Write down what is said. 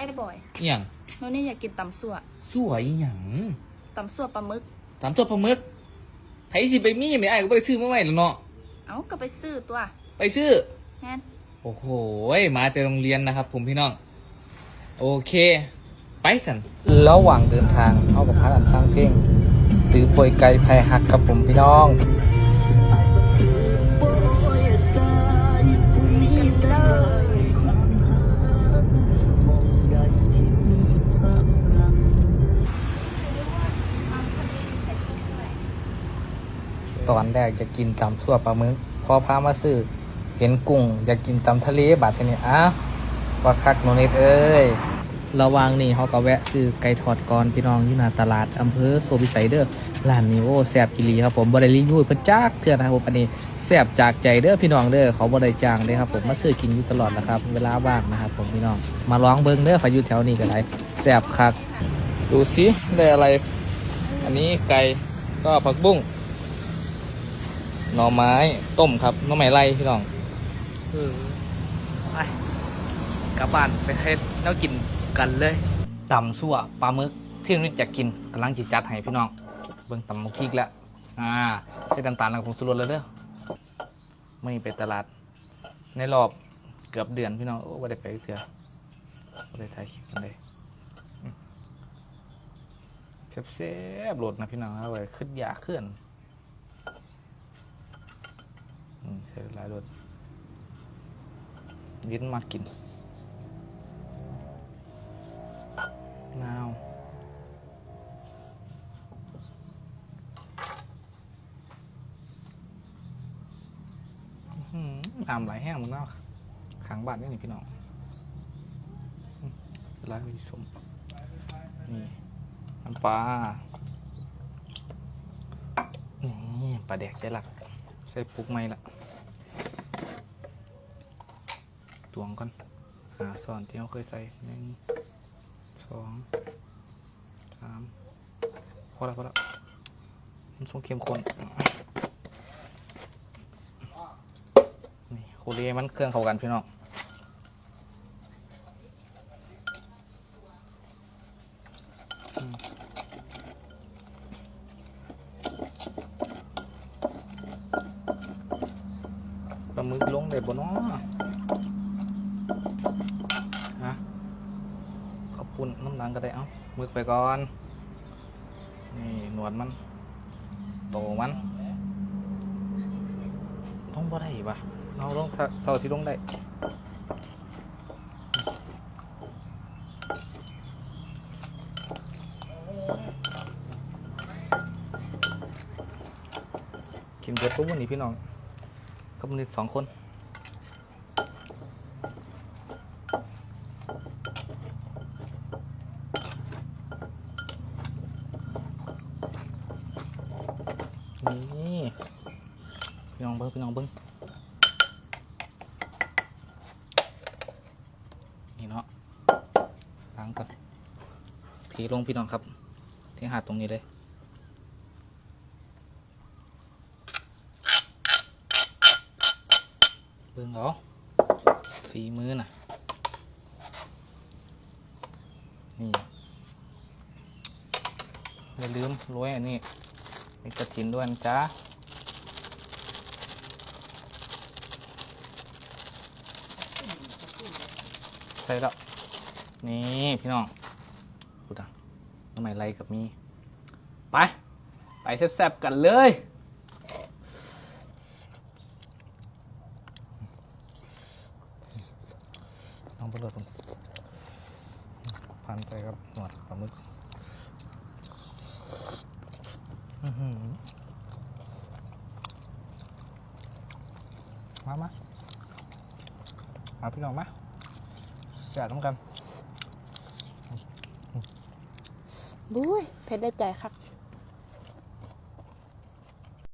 ไอ้บ่อยอหย่างโน่นนี่อยากกินตำสั่วสวยอหย่างตำสั่วปลาหมึก ตามตัวปลาหมึกไผสิไปมีไม่ไอ้ายก็บ่ไปซื้อมาไว้แล้วเนาะเอ้าก็ไปซื้อตัวไปซื้อ แม่นโอ้โหมาแต่โรงเรียนนะครับ ผมพี่น้อง โอเค ไปสันระหว่างเดินทางเข้ากับพากันฟังเพลงตือป่วยไกลภัยหักครับผมพี่น้อง ตอนแรกจะกินตำซั่วปลาหมึกพอพามาซื้อเห็นกุ้งอยากกินตำทะเลบาดทีนี้อ้าวว่าคักโนเนตเอ้ยระวางนี่เขาก็แวะซื้อไก่ทอดก่อนพี่น้องอยู่หน้าตลาดอำเภอโซบิไซเดอร์ร้านนี้โอ้แซบอีหลีครับผมบริรีวิวเพิ่นจักเทื่อนะครับผมอันนี้แซบจากใจเด้อพี่น้องเด้อเขาบ่ได้จ้างเด้อครับผมมาซื้อกินอยู่ตลอดนะครับเวลาว่างนะครับผมพี่น้องมาลองเบิ่งเด้อใครอยู่แถวนี้ก็ได้แซบคักดูสิได้อะไร อันนี้ไก่ก็ผักบุ้ง หน่อไม้ต้มครับหน่อไม้ไล่พี่น้องไปกลับบ้านไปให้แน้ากินกันเลยตำซั่วปลาหมึกที่นิดอยากกินกำลังจิจัดให้พี่น้อง เบิ่งตำมกพริกแล้วอ่าใส่น้ำตาลแล้วผงสุรสแล้วเด้อไม่ไปตลาด ในรอบเกือบเดือนพี่น้องโอ้ว่าได้ไปเสือว่าได้ถ่ายคลิปกันเลยอืมแซ่บๆโหลดนะพี่น้องเอาไว้ขึ้นยาเคลื่อน อืม ใส่หลายรสลิ้นมากินนาวอื้อหือน้ำไหลแห้งมันเนาะขังบ้านนี่นี่พี่น้องร้านผสมนี่น้ำปลานี่ปลาแดกได้หลัก ใส่ปุกไม่ละต วงก่อนหาซ่อนที่เราเคยใส่หนึ่งสองสามพอแล้วพอแล้วมันทรงเข้มข้นนี่โคเรียมันเครื่องเข้ากันพี่น้องปลาหมึกลงได้บ่เนาะฮะ ขอบคุณน้ำหลังก็ได้เอ้ามึกไปก่อนนี่หนวดมัน โตมันลงบ่ได้ปะเราลงเสาที่ลงได้กินเบิดปุ๊บวันนี้พี่น้องกับมันสองคน นี่พี่น้องเบิ้งพี่น้องเบิ้งนี่เนาะล้างก่อนทีลงพี่น้องครับที่หาดตรงนี้เลยเบิ่งเหรอฝีมือน่ะนี่อย่าลืมโรยอันนี้ มีกระถินด้วยนะจ๊ะใส่แล้ว นี่พี่น้องพูดอะทำไมไรกับมี ไป ไปแซ่บๆกันเลยลองไปโหลดดูพันไปครับหนวดปลาหมึกอื้อหือ มามามาพี่น้องมาแจกต้องกันบุ้ยเพชรได้ใจคัก